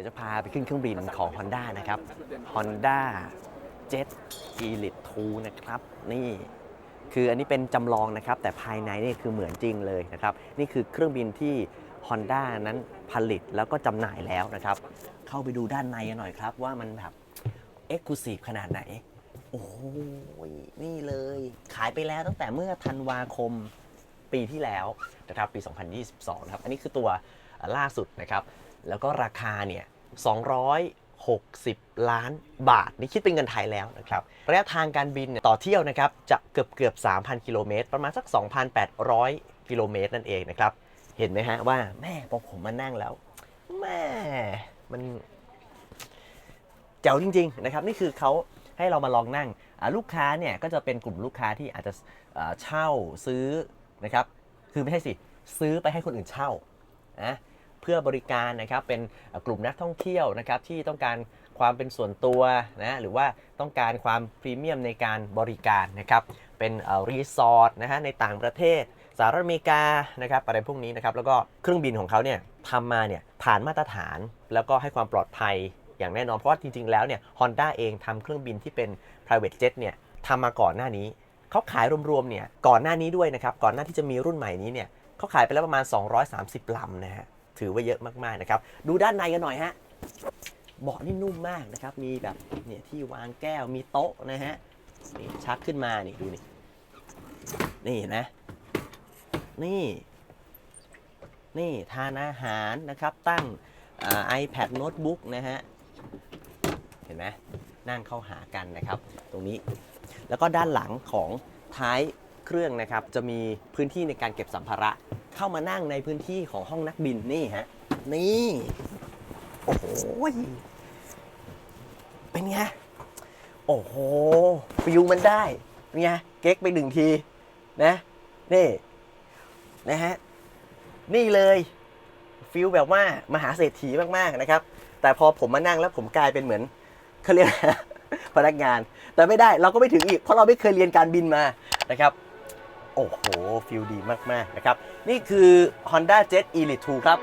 ดี๋ยวจะพาไปขึ้นเครื่องบินของ Honda นะครับ Honda Jet Elite 2 นะครับ นี่คืออันนี้เป็นจำลองนะครับ แต่ภายในนี่คือเหมือนจริงเลยนะครับ นี่คือเครื่องบินที่ Honda นั้นผลิตแล้วก็จำหน่ายแล้วนะครับ เข้าไปดูด้านในกันหน่อยครับ ว่ามันแบบเอ็กซ์คลูซีฟขนาดไหน โอ้โหนี่เลย ขายไปแล้วตั้งแต่เมื่อธันวาคมปีที่แล้วนะครับปี 2022 นะครับ อันนี้คือตัวล่าสุดนะครับ แล้วก็ราคาเนี่ย260 ล้านบาท นี่คิดเป็นเงินไทยแล้วนะครับระยะทางการบินต่อเที่ยวนะครับจะเกือบเกือบ 3,000 กิโลเมตร ประมาณสัก 2,800 กิโลเมตรนั่นเองนะครับเห็นไหมฮะว่าแม่พอผมมานั่งแล้วแม่มันเจ๋วจริงๆนะครับนี่คือเขาให้เรามาลองนั่งลูกค้าเนี่ยก็จะเป็นกลุ่มลูกค้าที่อาจจะเช่าซื้อนะครับคือไม่ใช่สิซื้อไปให้คนอื่นเช่านะ เพื่อบริการนะครับเป็นกลุ่มนักท่องเที่ยวนะครับที่ต้องการความเป็นส่วนตัวนะหรือว่าต้องการความพรีเมียมในการบริการนะครับเป็นรีสอร์ทนะฮะในต่างประเทศสหรัฐอเมริกานะครับอะไรพวกนี้นะครับแล้วก็เครื่องบินของเขาเนี่ยทำมาเนี่ยผ่านมาตรฐานแล้วก็ให้ความปลอดภัยอย่างแน่นอน เพราะว่าจริง ๆ แล้วเนี่ย Honda เองทำเครื่องบินที่เป็น private jet เนี่ยทำมาก่อนหน้านี้ เขาขายรวมๆเนี่ยก่อนหน้านี้ด้วยนะครับก่อนหน้าที่จะมีรุ่นใหม่นี้เนี่ยเขาขายไปแล้วประมาณ 230 ลำนะฮะ ถือว่าเยอะมากๆนะครับ ดูด้านในกันหน่อยฮะเบาะนี่นุ่มมากนะครับ มีแบบเนี่ยที่วางแก้วมีโต๊ะนะฮะนี่ชักขึ้นมานี่ดูนี่นี่เห็นะนี่ นี่ทานอาหารนะครับ ตั้งอ่า iPad Notebook นะฮะ เห็นไหมนั่งเข้าหากันนะครับ ตรงนี้ แล้วก็ด้านหลังของท้ายเครื่องนะครับ จะมีพื้นที่ในการเก็บสัมภาระ เข้ามานั่งในพื้นที่ของห้องนักบินนี่ฮะ นี่ โอ้โห เป็นไง โอ้โหฟิวมันได้ เป็นไง เก๊กไปหนึ่งที นะ นี่ นะฮะ นี่เลยฟิลแบบว่ามหาเศรษฐีมากๆนะครับ แต่พอผมมานั่งแล้วผมกลายเป็นเหมือนเขาเรียกอะไรพนักงาน แต่ไม่ได้เราก็ไม่ถึงอีก เพราะเราไม่เคยเรียนการบินมานะครับ โอ้โหฟิลดีมากๆนะครับนี่คือ Honda Jet Elite 2 ครับ